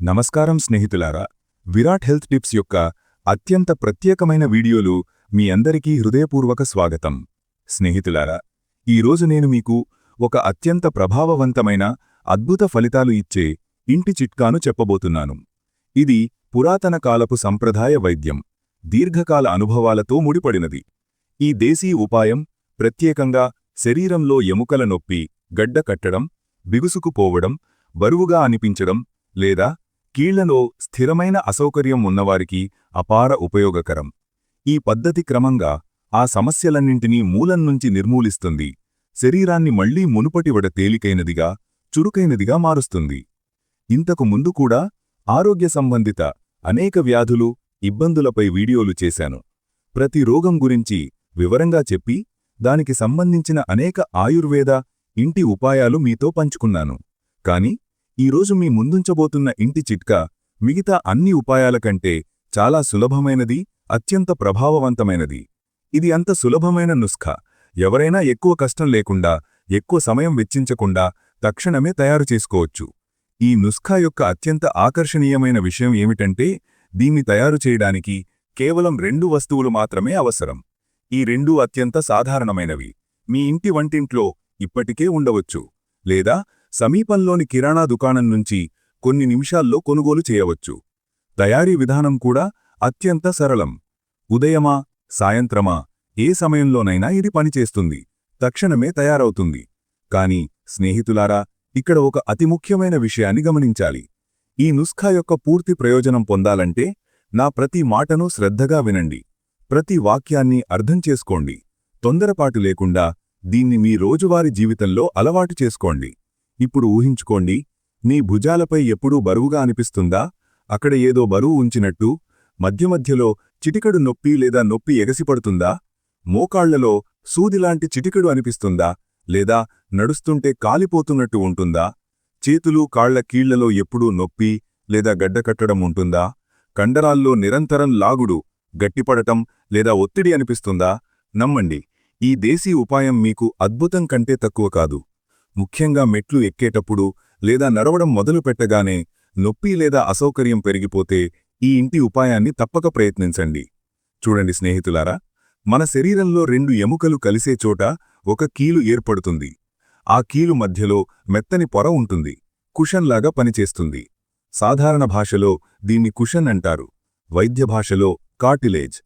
నమస్కారం స్నేహితులారా. Virat health tips యొక్క అత్యంత ప్రత్యేకమైన వీడియోలు మీ అందరికీ హృదయపూర్వక స్వాగతం. స్నేహితులారా ఈరోజు నేను మీకు ఒక అత్యంత ప్రభావవంతమైన అద్భుత ఫలితాలు ఇచ్చే ఇంటి చిట్కాను చెప్పబోతున్నాను. ఇది పురాతన కాలపు సంప్రదాయ వైద్యం దీర్ఘకాల అనుభవాలతో ముడిపడినది. ఈ దేశీ ఉపాయం ప్రత్యేకంగా శరీరంలో ఎముకల నొప్పి గడ్డ కట్టడం బిగుసుకుపోవడం బరువుగా అనిపించడం లేదా కీళ్ళలో స్థిరమైన అసౌకర్యం ఉన్నవారికి అపార ఉపయోగకరం. ఈ పద్ధతి క్రమంగా ఆ సమస్యలన్నింటినీ మూలం నుంచి నిర్మూలిస్తుంది. శరీరాన్ని మళ్ళీ మునుపటివడ తేలికైనదిగా చురుకైనదిగా మారుస్తుంది. ఇంతకు ముందు కూడా ఆరోగ్య సంబంధిత అనేక వ్యాధులు ఇబ్బందులపై వీడియోలు చేశాను. ప్రతి రోగం గురించి వివరంగా చెప్పి దానికి సంబంధించిన అనేక ఆయుర్వేద ఇంటి ఉపాయాలు మీతో పంచుకున్నాను. కాని ఈరోజు మీ ముందుంచబోతున్న ఇంటి చిట్కా మిగతా అన్ని ఉపాయాల కంటే చాలా సులభమైనది అత్యంత ప్రభావవంతమైనది. ఇది అంత సులభమైన నుస్ఖ. ఎవరైనా ఎక్కువ కష్టం లేకుండా ఎక్కువ సమయం వెచ్చించకుండా తక్షణమే తయారు చేసుకోవచ్చు. ఈ నుస్ఖా యొక్క అత్యంత ఆకర్షణీయమైన విషయం ఏమిటంటే దీన్ని తయారు చేయడానికి కేవలం రెండు వస్తువులు మాత్రమే అవసరం. ఈ రెండూ అత్యంత సాధారణమైనవి. మీ ఇంటి వంటింట్లో ఇప్పటికే ఉండవచ్చు. లేదా సమీపంలోని కిరాణా దుకాణం నుంచి కొన్ని నిమిషాల్లో కొనుగోలు చేయవచ్చు. తయారీ విధానం కూడా అత్యంత సరళం. ఉదయమా సాయంత్రమా ఏ సమయంలోనైనా ఇది పనిచేస్తుంది. తక్షణమే తయారవుతుంది. కాని స్నేహితులారా ఇక్కడ ఒక అతి ముఖ్యమైన విషయాన్ని గమనించాలి. ఈ నుస్ఖా యొక్క పూర్తి ప్రయోజనం పొందాలంటే నా ప్రతి మాటను శ్రద్ధగా వినండి. ప్రతి వాక్యాన్ని అర్థం చేసుకోండి. తొందరపాటు లేకుండా దీన్ని మీ రోజువారీ జీవితంలో అలవాటు చేసుకోండి. ఇప్పుడు ఊహించుకోండి నీ భుజాలపై ఎప్పుడూ బరువుగా అనిపిస్తుందా? అక్కడ ఏదో బరువు ఉంచినట్టు మధ్య మధ్యలో చిటికడు నొప్పి లేదా నొప్పి ఎగసిపడుతుందా? మోకాళ్ళలో సూదిలాంటి చిటికడు అనిపిస్తుందా? లేదా నడుస్తుంటే కాలిపోతున్నట్టు ఉంటుందా? చేతులు కాళ్ళ కీళ్ళలో ఎప్పుడూ నొప్పి లేదా గడ్డకట్టడం ఉంటుందా? కండరాల్లో నిరంతరం లాగుడు గట్టిపడటం లేదా ఒత్తిడి అనిపిస్తుందా? నమ్మండి ఈ దేశీ ఉపాయం మీకు అద్భుతం కంటే తక్కువ కాదు. ముఖ్యంగా మెట్లు ఎక్కేటప్పుడు లేదా నడవడం మొదలు పెట్టగానే నొప్పి లేదా అసౌకర్యం పెరిగిపోతే ఈ ఇంటి ఉపాయాన్ని తప్పక ప్రయత్నించండి. చూడండి స్నేహితులారా మన శరీరంలో రెండు ఎముకలు కలిసే చోట ఒక కీలు ఏర్పడుతుంది. ఆ కీలు మధ్యలో మెత్తని పొర ఉంటుంది. కుషన్లాగా పనిచేస్తుంది. సాధారణ భాషలో దీన్ని కుషన్ అంటారు. వైద్య భాషలో కార్టిలేజ్.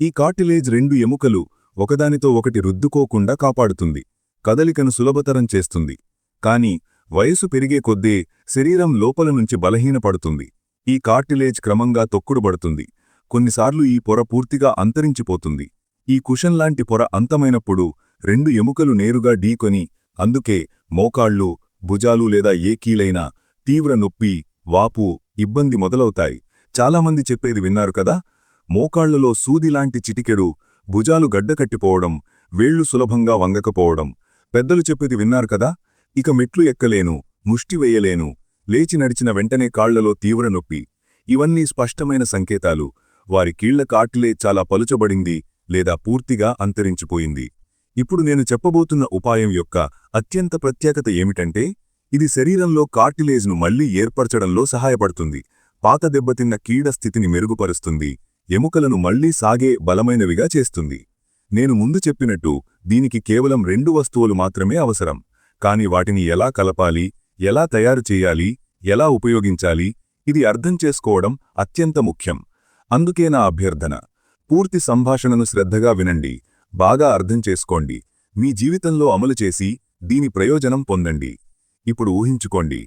ఈ కార్టిలేజ్ రెండు ఎముకలు ఒకదానితో ఒకటి రుద్దుకోకుండా కాపాడుతుంది. కదలికను సులభతరం చేస్తుంది. కాని వయసు పెరిగే కొద్దే శరీరం లోపల నుంచి బలహీనపడుతుంది. ఈ కార్టిలేజ్ క్రమంగా తొక్కుడుబడుతుంది. కొన్నిసార్లు ఈ పొర పూర్తిగా అంతరించిపోతుంది. ఈ కుషన్ లాంటి పొర అంతమైనప్పుడు రెండు ఎముకలు నేరుగా ఢీకొని అందుకే మోకాళ్ళు భుజాలు లేదా ఏ కీలైనా తీవ్ర నొప్పి వాపు ఇబ్బంది మొదలవుతాయి. చాలామంది చెప్పేది విన్నారు కదా? మోకాళ్ళలో సూదిలాంటి చిటికెడు భుజాలు గడ్డకట్టిపోవడం వేళ్ళు సులభంగా వంగకపోవడం పెద్దలు చెప్పేది విన్నారు కదా? ఇక మెట్లు ఎక్కలేను ముష్టి వెయ్యలేను లేచి నడిచిన వెంటనే కాళ్ళలో తీవ్ర నొప్పి. ఇవన్నీ స్పష్టమైన సంకేతాలు. వారి కీళ్ళ కాటిలే చాలా పలుచబడింది లేదా పూర్తిగా అంతరించిపోయింది. ఇప్పుడు నేను చెప్పబోతున్న ఉపాయం యొక్క అత్యంత ప్రత్యేకత ఏమిటంటే ఇది శరీరంలో కార్టిలేజ్ను మళ్ళీ ఏర్పరచడంలో సహాయపడుతుంది. పాత దెబ్బతిన్న కీడ స్థితిని మెరుగుపరుస్తుంది. ఎముకలను మళ్ళీ సాగే బలమైనవిగా చేస్తుంది. నేను ముందు చెప్పినట్టు దీనికి కేవలం రెండు వస్తువులు మాత్రమే అవసరం. కాని వాటిని ఎలా కలపాలి ఎలా తయారు చేయాలి ఎలా ఉపయోగించాలి ఇది అర్థం చేసుకోవడం అత్యంత ముఖ్యం. అందుకే నా అభ్యర్థన పూర్తి సంభాషణను శ్రద్ధగా వినండి బాగా అర్థం చేసుకోండి మీ జీవితంలో అమలు చేసి దీని ప్రయోజనం పొందండి. ఇప్పుడు ఊహించుకోండి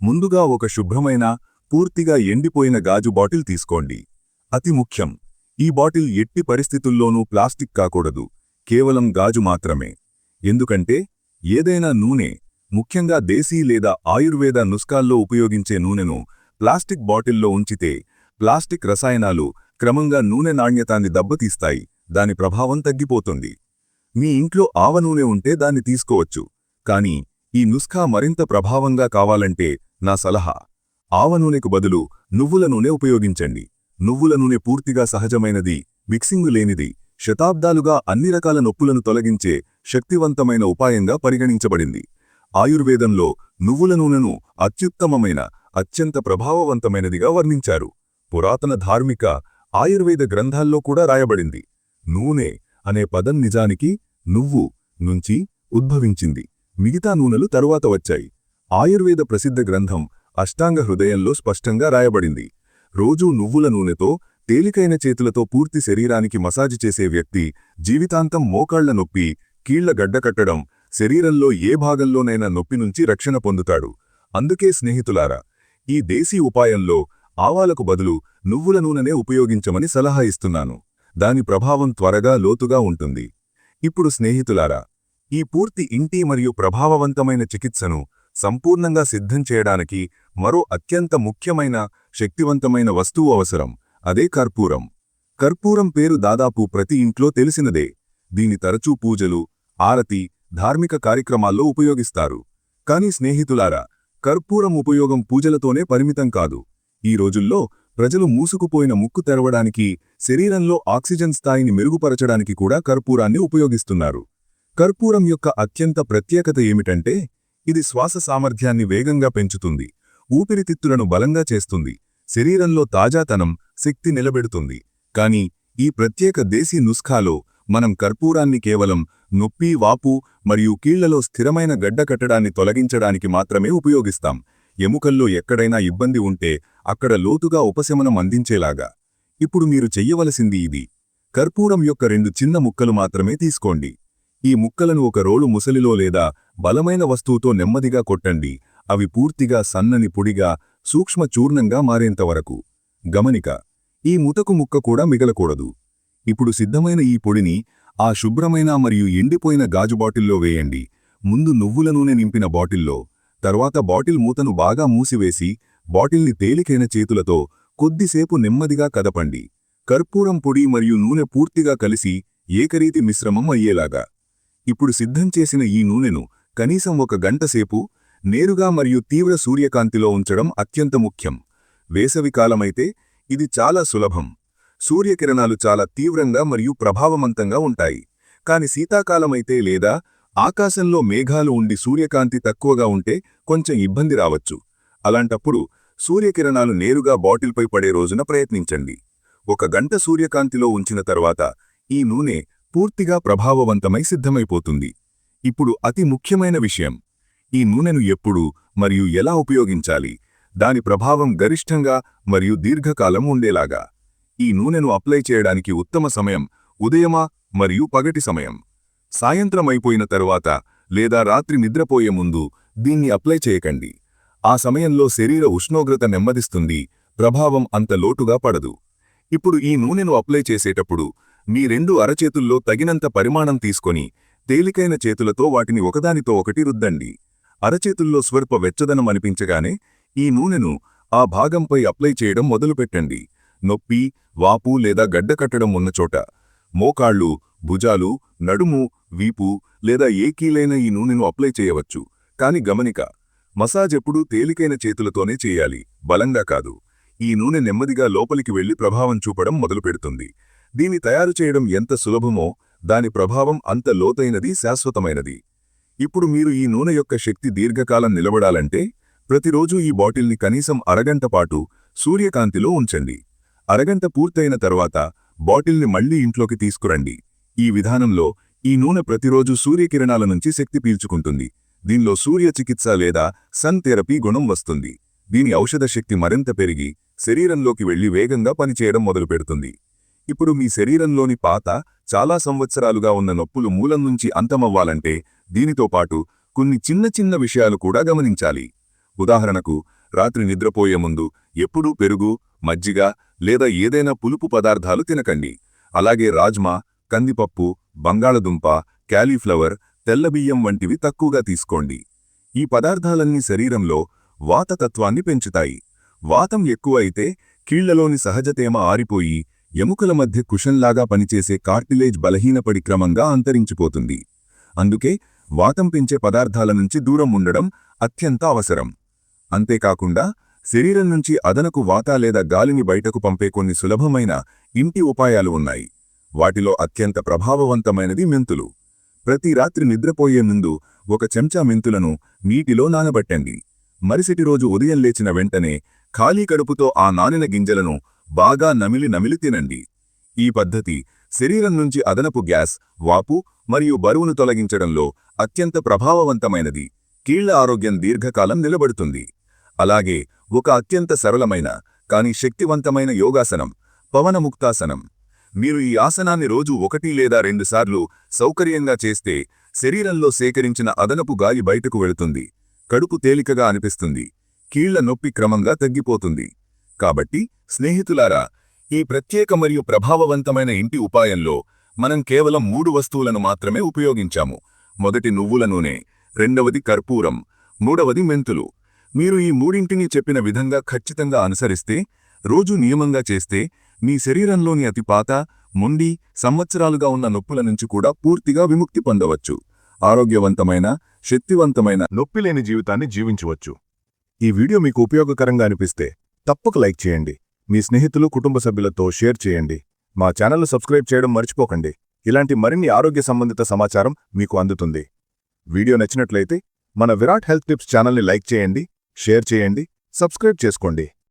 ముందుగా ఒక శుభ్రమైన పూర్తిగా ఎండిపోయిన గాజు బాటిల్ తీసుకోండి. అతి ముఖ్యం. ఈ బాటిల్ ఎట్టి పరిస్థితుల్లోనూ ప్లాస్టిక్ కాకూడదు కేవలం గాజు మాత్రమే. ఎందుకంటే ఏదైనా నూనె ముఖ్యంగా దేశీ లేదా ఆయుర్వేద నుస్కాల్లో ఉపయోగించే నూనెను ప్లాస్టిక్ బాటిల్లో ఉంచితే ప్లాస్టిక్ రసాయనాలు క్రమంగా నూనె నాణ్యతాన్ని దెబ్బతీస్తాయి దాని ప్రభావం తగ్గిపోతుంది. మీ ఇంట్లో ఆవ నూనె ఉంటే దాన్ని తీసుకోవచ్చు కాని ఈ నుస్ఖా మరింత ప్రభావంగా కావాలంటే నా సలహా ఆవ నూనెకు బదులు నువ్వుల నూనె ఉపయోగించండి. నువ్వుల నూనె పూర్తిగా సహజమైనది మిక్సింగు లేనిది శతాబ్దాలుగా అన్ని రకాల నొప్పులను తొలగించే శక్తివంతమైన ఉపాయంగా పరిగణించబడింది. ఆయుర్వేదంలో నువ్వుల నూనెను అత్యుత్తమమైన అత్యంత ప్రభావవంతమైనదిగా వర్ణించారు. పురాతన ధార్మిక ఆయుర్వేద గ్రంథాల్లో కూడా రాయబడింది. నూనె అనే పదం నిజానికి నువ్వు నుంచి ఉద్భవించింది. మిగతా నూనెలు తరువాత వచ్చాయి. ఆయుర్వేద ప్రసిద్ధ గ్రంథం అష్టాంగ హృదయంలో స్పష్టంగా రాయబడింది. రోజూ నువ్వుల నూనెతో తేలికైన చేతులతో పూర్తి శరీరానికి మసాజ్ చేసే వ్యక్తి జీవితాంతం మోకాళ్ళ నొప్పి కీళ్ళ గడ్డకట్టడం శరీరంలో ఏ భాగంలోనైనా నొప్పి నుంచి రక్షణ పొందుతాడు. అందుకే స్నేహితులారా ఈ దేశీ ఉపాయంలో ఆవాలకు బదులు నువ్వుల నూనెనే ఉపయోగించమని సలహా ఇస్తున్నాను. దాని ప్రభావం త్వరగా లోతుగా ఉంటుంది. ఇప్పుడు స్నేహితులారా ఈ పూర్తి ఇంటి మరియు ప్రభావవంతమైన చికిత్సను సంపూర్ణంగా సిద్ధం చేయడానికి మరో అత్యంత ముఖ్యమైన శక్తివంతమైన వస్తువు అవసరం. అదే కర్పూరం. కర్పూరం పేరు దాదాపు ప్రతి ఇంట్లో తెలిసినదే. దీని తరచూ పూజలు ఆరతి ధార్మిక కార్యక్రమాల్లో ఉపయోగిస్తారు. కాని స్నేహితులారా కర్పూరం ఉపయోగం పూజలతోనే పరిమితం కాదు. ఈ రోజుల్లో ప్రజలు మూసుకుపోయిన ముక్కు తెరవడానికి శరీరంలో ఆక్సిజన్ స్థాయిని మెరుగుపరచడానికి కూడా కర్పూరాన్ని ఉపయోగిస్తున్నారు. కర్పూరం యొక్క అత్యంత ప్రత్యేకత ఏమిటంటే ఇది శ్వాస సామర్థ్యాన్ని వేగంగా పెంచుతుంది. ఊపిరితిత్తులను బలంగా చేస్తుంది. శరీరంలో తాజాతనం శక్తి నిలబెడుతుంది. కాని ఈ ప్రత్యేక దేశీ నుస్ఖాలో మనం కర్పూరాన్ని కేవలం నొప్పి వాపు మరియు కీళ్ళలో స్థిరమైన గడ్డ కట్టడాన్ని తొలగించడానికి మాత్రమే ఉపయోగిస్తాం. ఎముకల్లో ఎక్కడైనా ఇబ్బంది ఉంటే అక్కడ లోతుగా ఉపశమనం అందించేలాగా. ఇప్పుడు మీరు చెయ్యవలసింది ఇది. కర్పూరం యొక్క రెండు చిన్న ముక్కలు మాత్రమే తీసుకోండి. ఈ ముక్కలను ఒక రోలు ముసలిలో లేదా బలమైన వస్తువుతో నెమ్మదిగా కొట్టండి. అవి పూర్తిగా సన్నని పొడిగా సూక్ష్మ చూర్ణంగా మారేంతవరకు. గమనిక ఈ ముతకు ముక్క కూడా మిగలకూడదు. ఇప్పుడు సిద్ధమైన ఈ పొడిని ఆ శుభ్రమైన మరియు ఎండిపోయిన గాజు బాటిల్లో వేయండి. ముందు నువ్వుల నూనె నింపిన బాటిల్లో తర్వాత బాటిల్ మూతను బాగా మూసివేసి బాటిల్ని తేలికైన చేతులతో కొద్దిసేపు నెమ్మదిగా కదపండి. కర్పూరం పొడి మరియు నూనె పూర్తిగా కలిసి ఏకరీతి మిశ్రమం అయ్యేలాగా. ఇప్పుడు సిద్ధం చేసిన ఈ నూనెను కనీసం ఒక గంటసేపు నేరుగా మరియు తీవ్ర సూర్యకాంతిలో ఉంచడం అత్యంత ముఖ్యం. వేసవికాలమైతే ఇది చాలా సులభం. సూర్యకిరణాలు చాలా తీవ్రంగా మరియు ప్రభావవంతంగా ఉంటాయి. కాని శీతాకాలమైతే లేదా ఆకాశంలో మేఘాలు ఉండి సూర్యకాంతి తక్కువగా ఉంటే కొంచెం ఇబ్బంది రావచ్చు. అలాంటప్పుడు సూర్యకిరణాలు నేరుగా బాటిల్పై పడే రోజున ప్రయత్నించండి. ఒక గంట సూర్యకాంతిలో ఉంచిన తర్వాత ఈ నూనె పూర్తిగా ప్రభావవంతమై సిద్ధమైపోతుంది. ఇప్పుడు అతి ముఖ్యమైన విషయం. ఈ నూనెను ఎప్పుడు మరియు ఎలా ఉపయోగించాలి? దాని ప్రభావం గరిష్టంగా మరియు దీర్ఘకాలం ఉండేలాగా. ఈ నూనెను అప్లై చేయడానికి ఉత్తమ సమయం ఉదయమా మరియు పగటి సమయం. సాయంత్రం అయిపోయిన తరువాత లేదా రాత్రి నిద్రపోయే ముందు దీన్ని అప్లై చేయకండి. ఆ సమయంలో శరీర ఉష్ణోగ్రత నెమ్మదిస్తుంది ప్రభావం అంత లోటుగా పడదు. ఇప్పుడు ఈ నూనెను అప్లై చేసేటప్పుడు మీ రెండు అరచేతుల్లో తగినంత పరిమాణం తీసుకొని తేలికైన చేతులతో వాటిని ఒకదానితో ఒకటి రుద్దండి. అరచేతుల్లో స్వల్ప వెచ్చదనం అనిపించగానే ఈ నూనెను ఆ భాగంపై అప్లై చేయడం మొదలుపెట్టండి. నొప్పి వాపు లేదా గడ్డ కట్టడం ఉన్న చోట. మోకాళ్ళు భుజాలు నడుము వీపు లేదా ఏ కీలైన ఈ నూనెను అప్లై చేయవచ్చు. కాని గమనిక మసాజ్ ఎప్పుడూ తేలికైన చేతులతోనే చేయాలి. బలంగా కాదు. ఈ నూనె నెమ్మదిగా లోపలికి వెళ్ళి ప్రభావం చూపడం మొదలుపెడుతుంది. దీని తయారు చేయడం ఎంత సులభమో దాని ప్రభావం అంత లోతైనది శాశ్వతమైనది. ఇప్పుడు మీరు ఈ నూనె యొక్క శక్తి దీర్ఘకాలం నిలబడాలంటే ప్రతిరోజూ ఈ బాటిల్ని కనీసం అరగంట పాటు సూర్యకాంతిలో ఉంచండి. అరగంట పూర్తయిన తర్వాత బాటిల్ని మళ్ళీ ఇంట్లోకి తీసుకురండి. ఈ విధానంలో ఈ నూనె ప్రతిరోజు సూర్యకిరణాల నుంచి శక్తి పీల్చుకుంటుంది. దీనిలో సూర్య చికిత్స లేదా సన్ థెరపీ గుణం వస్తుంది. దీని ఔషధ శక్తి మరింత పెరిగి శరీరంలోకి వెళ్ళి వేగంగా పనిచేయడం మొదలుపెడుతుంది. ఇప్పుడు మీ శరీరంలోని పాత చాలా సంవత్సరాలుగా ఉన్న నొప్పులు మూలం నుంచి అంతమవ్వాలంటే దీనితో పాటు కొన్ని చిన్న చిన్న విషయాలు కూడా గమనించాలి. ఉదాహరణకు రాత్రి నిద్రపోయే ముందు ఎప్పుడూ పెరుగు మజ్జిగ లేదా ఏదైనా పులుపు పదార్థాలు తినకండి. అలాగే రాజ్మా కందిపప్పు బంగాళదుంప క్యాలీఫ్లవర్ తెల్లబియ్యం వంటివి తక్కువగా తీసుకోండి. ఈ పదార్థాలన్నీ శరీరంలో వాతతత్వాన్ని పెంచుతాయి. వాతం ఎక్కువ అయితే కీళ్ళలోని సహజతేమ ఆరిపోయి ఎముకల మధ్య కుషన్లాగా పనిచేసే కార్టిలేజ్ బలహీనపడి క్రమంగా అంతరించిపోతుంది. అందుకే వాతం పెంచే పదార్థాల నుంచి దూరం ఉండడం అత్యంత అవసరం. అంతేకాకుండా శరీరం నుంచి అదనకు వాత లేదా గాలిని బయటకు పంపే కొన్ని సులభమైన ఇంటి ఉపాయాలు ఉన్నాయి. వాటిలో అత్యంత ప్రభావవంతమైనది మెంతులు. ప్రతి రాత్రి నిద్రపోయే ముందు ఒక చెంచా మెంతులను నీటిలో నానబట్టండి. మరుసటి రోజు ఉదయం లేచిన వెంటనే ఖాళీ కడుపుతో ఆ నానిన గింజలను బాగా నమిలి నమిలి తినండి. ఈ పద్ధతి శరీరం నుంచి అదనపు గ్యాస్ వాపు మరియు బరువును తొలగించడంలో అత్యంత ప్రభావవంతమైనది. కీళ్ళ ఆరోగ్యం దీర్ఘకాలం నిలబడుతుంది. అలాగే ఒక అత్యంత సరళమైన కాని శక్తివంతమైన యోగాసనం పవనముక్తాసనం. మీరు ఈ ఆసనాన్ని రోజు ఒకటి లేదా రెండుసార్లు సౌకర్యంగా చేస్తే శరీరంలో సేకరించిన అదనపు గాలి బయటకు వెళుతుంది. కడుపు తేలికగా అనిపిస్తుంది. కీళ్ళ నొప్పి క్రమంగా తగ్గిపోతుంది. కాబట్టి స్నేహితులారా ఈ ప్రత్యేక మరియు ప్రభావవంతమైన ఇంటి ఉపాయంలో మనం కేవలం మూడు వస్తువులను మాత్రమే ఉపయోగించాము. మొదటి నువ్వుల నూనె రెండవది కర్పూరం మూడవది మెంతులు. మీరు ఈ మూడింటిని చెప్పిన విధంగా ఖచ్చితంగా అనుసరిస్తే రోజు నియమంగా చేస్తే మీ శరీరంలోని అతి పాత మొండి సంవత్సరాలుగా ఉన్న నొప్పుల నుంచి కూడా పూర్తిగా విముక్తి పొందవచ్చు. ఆరోగ్యవంతమైన శక్తివంతమైన నొప్పిలేని జీవితాన్ని జీవించవచ్చు. ఈ వీడియో మీకు ఉపయోగకరంగా అనిపిస్తే తప్పక లైక్ చేయండి. మీ స్నేహితులు కుటుంబ సభ్యులతో షేర్ చేయండి. మా ఛానల్ను సబ్స్క్రైబ్ చేయడం మర్చిపోకండి. ఇలాంటి మరిన్ని ఆరోగ్య సంబంధిత సమాచారం మీకు అందుతుంది. వీడియో నచ్చినట్లయితే మన విరాట్ హెల్త్ టిప్స్ ఛానల్ని లైక్ చేయండి షేర్ చేయండి సబ్స్క్రైబ్ చేసుకోండి.